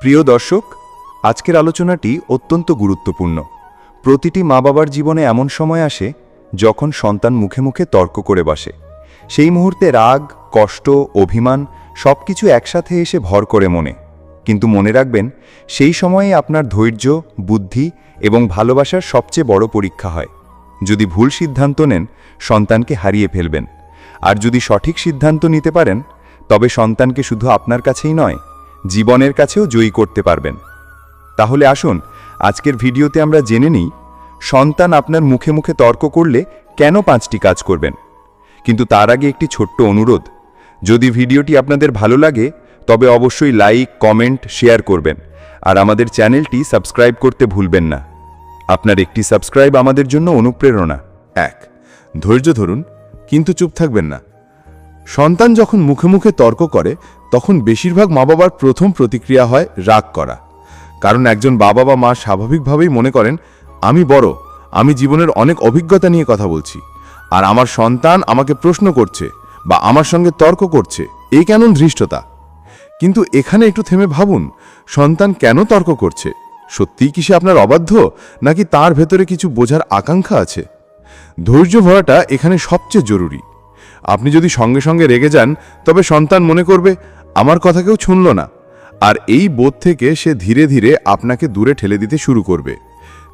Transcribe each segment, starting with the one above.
প্রিয় দর্শক, আজকের আলোচনাটি অত্যন্ত গুরুত্বপূর্ণ। প্রতিটি মা বাবার জীবনে এমন সময় আসে যখন সন্তান মুখে মুখে তর্ক করে বসে। সেই মুহূর্তে রাগ, কষ্ট, অভিমান সব কিছু একসাথে এসে ভর করে মনে। কিন্তু মনে রাখবেন, সেই সময়েই আপনার ধৈর্য, বুদ্ধি এবং ভালোবাসার সবচেয়ে বড় পরীক্ষা হয়। যদি ভুল সিদ্ধান্ত নেন, সন্তানকে হারিয়ে ফেলবেন। আর যদি সঠিক সিদ্ধান্ত নিতে পারেন, তবে সন্তানকে শুধু আপনার কাছেই নয় জীবনের কাছেও জয়ী করতে পারবেন। তাহলে আসুন, আজকের ভিডিওতে আমরা জেনে নিই, সন্তান আপনার মুখে মুখে তর্ক করলে কেন পাঁচটি কাজ করবেন? কিন্তু তার আগে একটি ছোট্ট অনুরোধ, যদি ভিডিওটি আপনাদের ভালো লাগে, তবে অবশ্যই লাইক, কমেন্ট, শেয়ার করবেন, আর আমাদের চ্যানেলটি সাবস্ক্রাইব করতে ভুলবেন না। আপনার একটি সাবস্ক্রাইব আমাদের জন্য অনুপ্রেরণা। এক, ধৈর্য ধরুন, কিন্তু চুপ থাকবেন না। সন্তান যখন মুখে মুখে তর্ক করে তখন বেশিরভাগ মা বাবার প্রথম প্রতিক্রিয়া হয় রাগ করা। কারণ একজন বাবা বা মা স্বাভাবিকভাবেই মনে করেন, আমি বড়, আমি জীবনের অনেক অভিজ্ঞতা নিয়ে কথা বলছি, আর আমার সন্তান আমাকে প্রশ্ন করছে বা আমার সঙ্গে তর্ক করছে, এই কেন ধৃষ্টতা? কিন্তু এখানে একটু থেমে ভাবুন, সন্তান কেন তর্ক করছে? সত্যিই কি সে আপনার অবাধ্য, নাকি তার ভেতরে কিছু বোঝার আকাঙ্ক্ষা আছে? ধৈর্য ভরাটা এখানে সবচেয়ে জরুরি। আপনি যদি সঙ্গে সঙ্গে রেগে যান, তবে সন্তান মনে করবে আমার কথা কেউ শুনল না। আর এই বোধ থেকে সে ধীরে ধীরে আপনাকে দূরে ঠেলে দিতে শুরু করবে।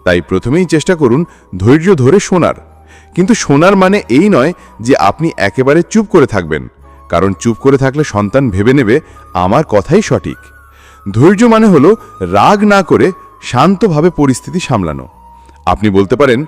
তাই প্রথমেই চেষ্টা করুন ধৈর্য ধরে শোনার। কিন্তু শোনার মানে এই নয় যে আপনি একেবারে চুপ করে থাকবেন। কারণ চুপ করে থাকলে সন্তান ভেবে নেবে আমার কথাই সঠিক। ধৈর্য মানে হলো রাগ না করে শান্তভাবে পরিস্থিতি সামলানো। আপনি বলতে পারেন,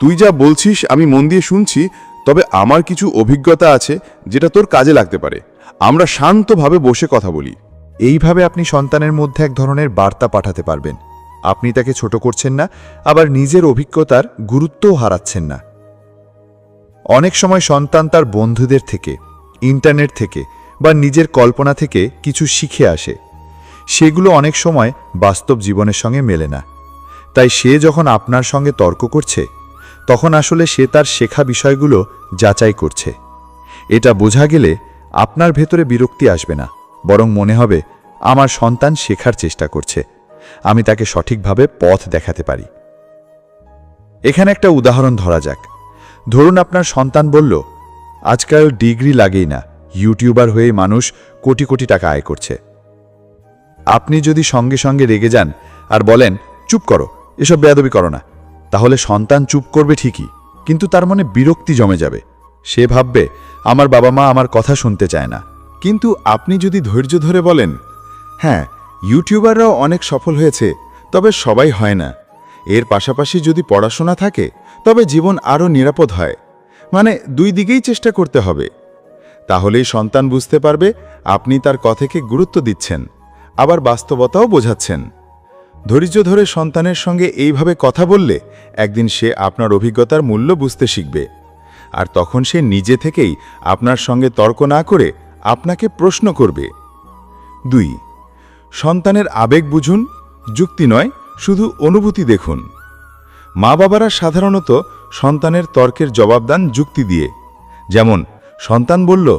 তুই যা বলছিস, আমি মন দিয়ে শুনছি, তবে আমার কিছু অভিজ্ঞতা আছে যেটা তোর কাজে লাগতে পারে। আমরা শান্তভাবে বসে কথা বলি। এইভাবে আপনি সন্তানের মধ্যে এক ধরনের বার্তা পাঠাতে পারবেন। আপনি তাকে ছোট করছেন না, আবার নিজের অভিজ্ঞতার গুরুত্বও হারাচ্ছেন না। অনেক সময় সন্তান তার বন্ধুদের থেকে, ইন্টারনেট থেকে বা নিজের কল্পনা থেকে কিছু শিখে আসে। সেগুলো অনেক সময় বাস্তব জীবনের সঙ্গে মেলে না। তাই সে যখন আপনার সঙ্গে তর্ক করছে, তখন আসলে সে তার শেখা বিষয়গুলো যাচাই করছে। এটা বোঝা গেলে আপনার ভেতরে বিরক্তি আসবে না, বরং মনে হবে আমার সন্তান শেখার চেষ্টা করছে। আমি তাকে সঠিকভাবে পথ দেখাতে পারি। এখানে একটা উদাহরণ ধরা যাক। ধরুন আপনার সন্তান বলল, আজকাল ডিগ্রি লাগেই না, ইউটিউবার হয়ে মানুষ কোটি কোটি টাকা আয় করছে। আপনি যদি সঙ্গে সঙ্গে রেগে যান আর বলেন, চুপ করো, এসব বেয়াদবি করো না, তাহলে সন্তান চুপ করবে ঠিকই, কিন্তু তার মনে বিরক্তি জমে যাবে। সে ভাববে, আমার বাবা মা আমার কথা শুনতে চায় না। কিন্তু আপনি যদি ধৈর্য ধরে বলেন হ্যাঁ ইউটিউবাররাও অনেক সফল হয়েছে, তবে সবাই হয় না। এর পাশাপাশি যদি পড়াশোনা থাকে, তবে জীবন আরও নিরাপদ হয়। মানে দুই দিকেই চেষ্টা করতে হবে। তাহলেই সন্তান বুঝতে পারবে, আপনি তার কথাকে গুরুত্ব দিচ্ছেন, আবার বাস্তবতাও বোঝাচ্ছেন। ধৈর্য ধরে সন্তানের সঙ্গে এইভাবে কথা বললে, একদিন সে আপনার অভিজ্ঞতার মূল্য বুঝতে শিখবে। আর তখন সে নিজে থেকেই আপনার সঙ্গে তর্ক না করে আপনাকে প্রশ্ন করবে। দুই, সন্তানের আবেগ বুঝুন, যুক্তি নয়, শুধু অনুভূতি দেখুন। মা বাবারা সাধারণত সন্তানের তর্কের জবাব দেন যুক্তি দিয়ে। যেমন, সন্তান বলল,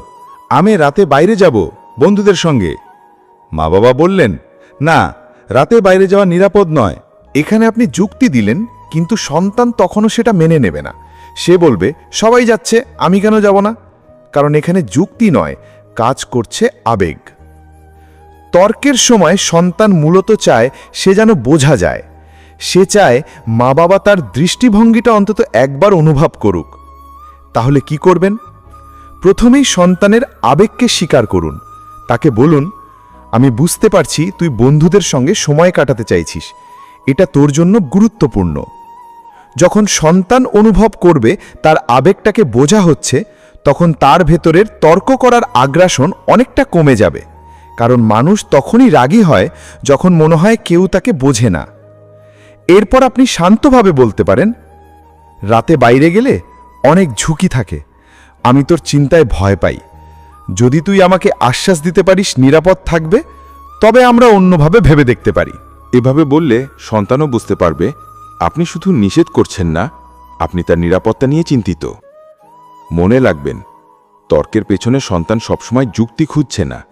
আমি রাতে বাইরে যাব বন্ধুদের সঙ্গে। মা বাবা বললেন, না, রাতে বাইরে যাওয়া নিরাপদ নয়। এখানে আপনি যুক্তি দিলেন, কিন্তু সন্তান তখনও সেটা মেনে নেবে না। সে বলবে, সবাই যাচ্ছে, আমি কেন যাব না? কারণ এখানে যুক্তি নয়, কাজ করছে আবেগ। তর্কের সময় সন্তান মূলত চায় সে যেন বোঝা যায়। সে চায় মা বাবা তার দৃষ্টিভঙ্গিটা অন্তত একবার অনুভব করুক। তাহলে কি করবেন? প্রথমেই সন্তানের আবেগকে স্বীকার করুন। তাকে বলুন, আমি বুঝতে পারছি তুই বন্ধুদের সঙ্গে সময় কাটাতে চাইছিস। এটা তোর জন্য গুরুত্বপূর্ণ। যখন সন্তান অনুভব করবে, তার আবেগটাকে বোঝা হচ্ছে, তখন তার ভেতরের তর্ক করার আগ্রাসন অনেকটা কমে যাবে। কারণ মানুষ তখনই রাগী হয় যখন মনে হয় কেউ তাকে বোঝে না। এরপর আপনি শান্তভাবে বলতে পারেন, রাতে বাইরে গেলে অনেক ঝুঁকি থাকে, আমি তোর চিন্তায় ভয় পাই। যদি তুই আমাকে আশ্বাস দিতে পারিস নিরাপদ থাকবে, তবে আমরা অন্যভাবে ভেবে দেখতে পারি। এভাবে বললে সন্তানও বুঝতে পারবে আপনি শুধু নিষেধ করছেন না, আপনি তার নিরাপত্তা নিয়ে চিন্তিত। মনে লাগবেন তর্কের পেছনে সন্তান সবসময় যুক্তি খুঁজছে না।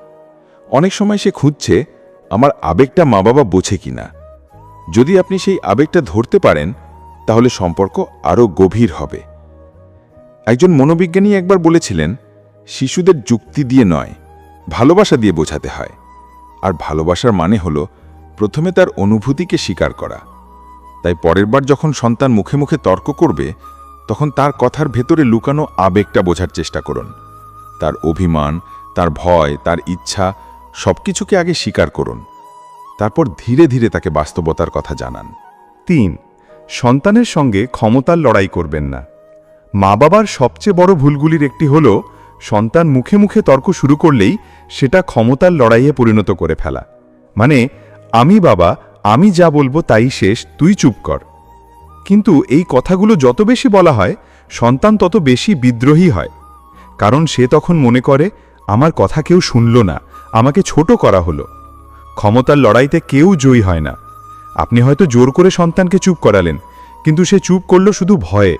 অনেক সময় সে খুঁজছে, আমার আবেগটা মা বাবা বোঝে কিনা। যদি আপনি সেই আবেগটা ধরতে পারেন, তাহলে সম্পর্ক আরও গভীর হবে। একজন মনোবিজ্ঞানী একবার বলেছিলেন, শিশুদের যুক্তি দিয়ে নয়, ভালোবাসা দিয়ে বোঝাতে হয়। আর ভালোবাসার মানে হল, প্রথমে তার অনুভূতিকে স্বীকার করা। তাই পরের বার যখন সন্তান মুখে মুখে তর্ক করবে, তখন তার কথার ভেতরে লুকানো আবেগটা বোঝার চেষ্টা করুন। তার অভিমান, তার ভয়, তার ইচ্ছা সবকিছুকে আগে স্বীকার করুন। তারপর ধীরে ধীরে তাকে বাস্তবতার কথা জানান। তিন, সন্তানের সঙ্গে ক্ষমতার লড়াই করবেন না। মা বাবার সবচেয়ে বড় ভুলগুলির একটি হল, সন্তান মুখে মুখে তর্ক শুরু করলেই সেটা ক্ষমতার লড়াইয়ে পরিণত করে ফেলা। মানে আমি বাবা আমি যা বলব তাই শেষ, তুই চুপ কর। কিন্তু এই কথাগুলো যত বেশি বলা হয়, সন্তান তত বেশি বিদ্রোহী হয়। কারণ সে তখন মনে করে, আমার কথা কেউ শুনল না, আমাকে ছোট করা হলো। ক্ষমতার লড়াইতে কেউ জয়ী হয় না। আপনি হয়তো জোর করে সন্তানকে চুপ করালেন, কিন্তু সে চুপ করল শুধু ভয়ে।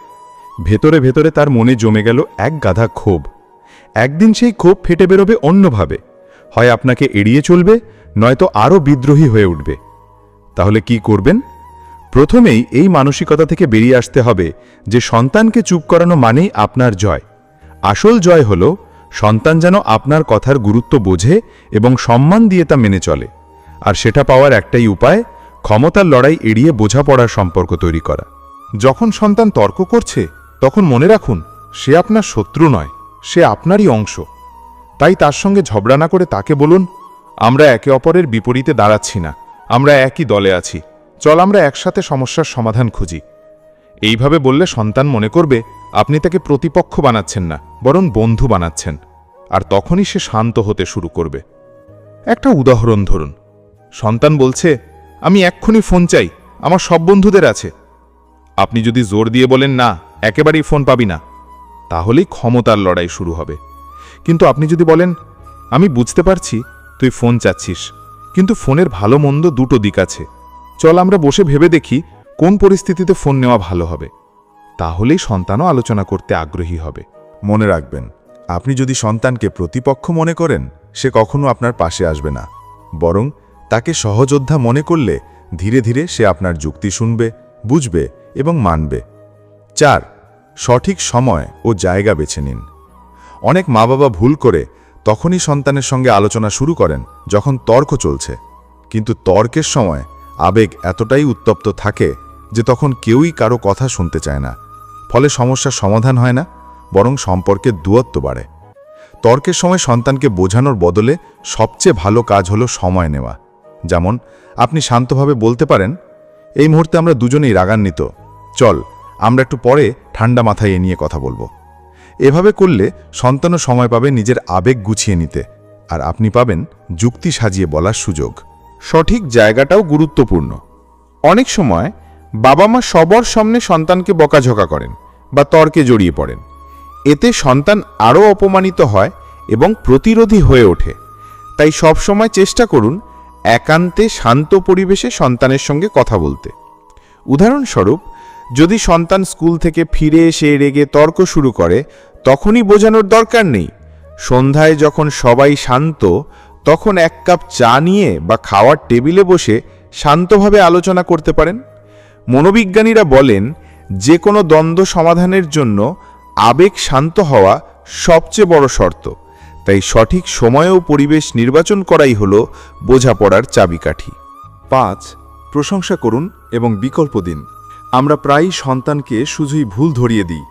ভেতরে ভেতরে তার মনে জমে গেল এক গাধা ক্ষোভ। একদিন সেই ক্ষোভ ফেটে বেরোবে অন্যভাবে। হয় আপনাকে এড়িয়ে চলবে, নয়তো আরও বিদ্রোহী হয়ে উঠবে। তাহলে কি করবেন? প্রথমেই এই মানসিকতা থেকে বেরিয়ে আসতে হবে যে সন্তানকে চুপ করানো মানেই আপনার জয়। আসল জয় হল, সন্তান যেন আপনার কথার গুরুত্ব বোঝে এবং সম্মান দিয়ে তা মেনে চলে। আর সেটা পাওয়ার একটাই উপায়, ক্ষমতার লড়াই এড়িয়ে বোঝাপড়ার সম্পর্ক তৈরি করা। যখন সন্তান তর্ক করছে, তখন মনে রাখুন, সে আপনার শত্রু নয়, সে আপনারই অংশ। তাই তার সঙ্গে ঝগড়া না করে তাকে বলুন, আমরা একে অপরের বিপরীতে দাঁড়াচ্ছি না। আমরা একই দলে আছি। চল আমরা একসাথে সমস্যার সমাধান খুঁজি। এইভাবে বললে সন্তান মনে করবে, আপনি তাকে প্রতিপক্ষ বানাচ্ছেন না, বরং বন্ধু বানাচ্ছেন। আর তখনই সে শান্ত হতে শুরু করবে। একটা উদাহরণ ধরুন। সন্তান বলছে, আমি এক্ষুনি ফোন চাই, আমার সব বন্ধুদের আছে। আপনি যদি জোর দিয়ে বলেন, না, একেবারেই ফোন পাবি না, তাহলেই ক্ষমতার লড়াই শুরু হবে। কিন্তু আপনি যদি বলেন, আমি বুঝতে পারছি, তুই ফোন চাচ্ছিস। কিন্তু ফোনের ভালো মন্দ দুটো দিক আছে। চল আমরা বসে ভেবে দেখি কোন পরিস্থিতিতে ফোন নেওয়া ভালো হবে। তাহলেই সন্তানও আলোচনা করতে আগ্রহী হবে। মনে রাখবেন, আপনি যদি সন্তানকে প্রতিপক্ষ মনে করেন, সে কখনো আপনার পাশে আসবে না। বরং তাকে সহযোদ্ধা মনে করলে ধীরে ধীরে সে আপনার যুক্তি শুনবে, বুঝবে এবং মানবে। চার, সঠিক সময় ও জায়গা বেছে নিন। অনেক মা বাবা ভুল করে তখনই সন্তানের সঙ্গে আলোচনা শুরু করেন, যখন তর্ক চলছে। কিন্তু তর্কের সময় আবেগ এতটাই উত্তপ্ত থাকে যে তখন কেউই কারও কথা শুনতে চায় না। ফলে সমস্যার সমাধান হয় না, বরং সম্পর্কের দূরত্ব বাড়ে। তর্কের সময় সন্তানকে বোঝানোর বদলে সবচেয়ে ভালো কাজ হলো সময় নেওয়া। যেমন, আপনি শান্তভাবে বলতে পারেন, এই মুহূর্তে আমরা দুজনেই রাগান্বিত। চল, আমরা একটু পরে ঠান্ডা মাথায় এ নিয়ে কথা বলব। এভাবে করলে সন্তানও সময় পাবে নিজের আবেগ গুছিয়ে নিতে। আর আপনি পাবেন যুক্তি সাজিয়ে বলার সুযোগ। সঠিক জায়গাটাও গুরুত্বপূর্ণ। অনেক সময় বাবা মা সবার সামনে সন্তানকে বকাঝকা করেন বা তর্কে জড়িয়ে পড়েন। এতে সন্তান আরও অপমানিত হয় এবং প্রতিরোধী হয়ে ওঠে। তাই সবসময় চেষ্টা করুন একান্তে শান্ত পরিবেশে সন্তানের সঙ্গে কথা বলতে। উদাহরণস্বরূপ যদি সন্তান স্কুল থেকে ফিরে এসে রেগে তর্ক শুরু করে, তখনই বোঝানোর দরকার নেই। সন্ধ্যায় যখন সবাই শান্ত, তখন এক কাপ চা নিয়ে বা খাওয়ার টেবিলে বসে শান্তভাবে আলোচনা করতে পারেন। মনোবিজ্ঞানীরা বলেন, যে কোনো দ্বন্দ্ব সমাধানের জন্য আবেগ শান্ত হওয়া সবচেয়ে বড় শর্ত। তাই সঠিক সময় ও পরিবেশ নির্বাচন করাই হল বোঝাপড়ার চাবিকাঠি। পাঁচ, প্রশংসা করুন এবং বিকল্প দিন। আমরা প্রায়ই সন্তানকে শুধুই ভুল ধরিয়ে দিই।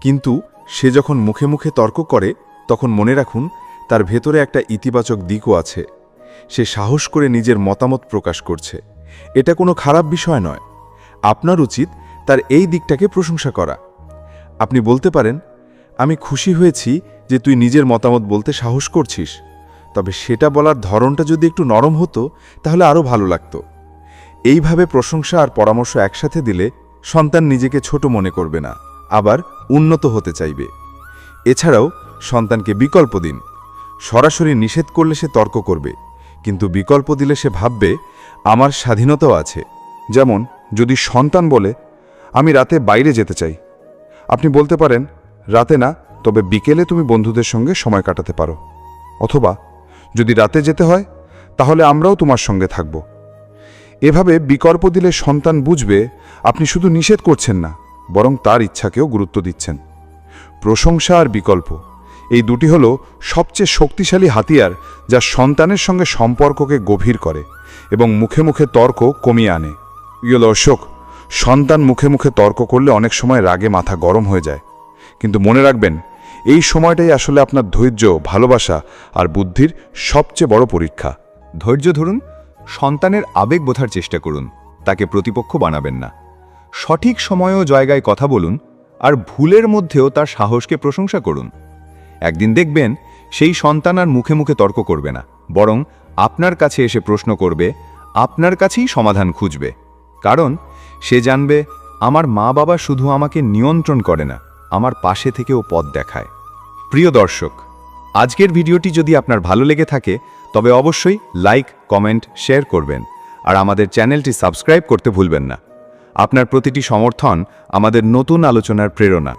কিন্তু সে যখন মুখে মুখে তর্ক করে, তখন মনে রাখুন, তার ভেতরে একটা ইতিবাচক দিকও আছে। সে সাহস করে নিজের মতামত প্রকাশ করছে। এটা কোনো খারাপ বিষয় নয়। আপনার উচিত তার এই দিকটাকে প্রশংসা করা। আপনি বলতে পারেন, আমি খুশি হয়েছি যে তুই নিজের মতামত বলতে সাহস করছিস। তবে সেটা বলার ধরনটা যদি একটু নরম হতো, তাহলে আরও ভালো লাগতো। এইভাবে প্রশংসা আর পরামর্শ একসাথে দিলে সন্তান নিজেকে ছোট মনে করবে না, আবার উন্নত হতে চাইবে। এছাড়াও সন্তানকে বিকল্প দিন। সরাসরি নিষেধ করলে সে তর্ক করবে, কিন্তু বিকল্প দিলে সে ভাববে, আমার স্বাধীনতাও আছে। যেমন, যদি সন্তান বলে, আমি রাতে বাইরে যেতে চাই। আপনি বলতে পারেন, রাতে না, তবে বিকেলে তুমি বন্ধুদের সঙ্গে সময় কাটাতে পারো। অথবা, যদি রাতে যেতে হয়, তাহলে আমরাও তোমার সঙ্গে থাকব। এভাবে বিকল্প দিলে সন্তান বুঝবে, আপনি শুধু নিষেধ করছেন না, বরং তার ইচ্ছাকেও গুরুত্ব দিচ্ছেন। প্রশংসা আর বিকল্প, এই দুটি হল সবচেয়ে শক্তিশালী হাতিয়ার যা সন্তানের সঙ্গে সম্পর্ককে গভীর করে এবং মুখে মুখে তর্ক কমিয়ে আনে। প্রিয় দর্শক, সন্তান মুখে মুখে তর্ক করলে অনেক সময় রাগে মাথা গরম হয়ে যায়। কিন্তু মনে রাখবেন, এই সময়টাই আসলে আপনার ধৈর্য, ভালোবাসা আর বুদ্ধির সবচেয়ে বড় পরীক্ষা। ধৈর্য ধরুন সন্তানের আবেগ বোঝার চেষ্টা করুন, তাকে প্রতিপক্ষ বানাবেন না। সঠিক সময় ও জায়গায় কথা বলুন আর ভুলের মধ্যেও তার সাহসকে প্রশংসা করুন। একদিন দেখবেন সেই সন্তান আর মুখে মুখে তর্ক করবে না, বরং আপনার কাছে এসে প্রশ্ন করবে, আপনার কাছেই সমাধান খুঁজবে। কারণ সে জানবে, আমার মা বাবা শুধু আমাকে নিয়ন্ত্রণ করে না, আমার পাশে থেকেও পথ দেখায়। প্রিয় দর্শক, আজকের ভিডিওটি যদি আপনার ভালো লেগে থাকে তবে অবশ্যই লাইক, কমেন্ট, শেয়ার করবেন আর আমাদের চ্যানেলটি সাবস্ক্রাইব করতে ভুলবেন না। আপনার প্রতিটি সমর্থন আমাদের নতুন আলোচনার প্রেরণা।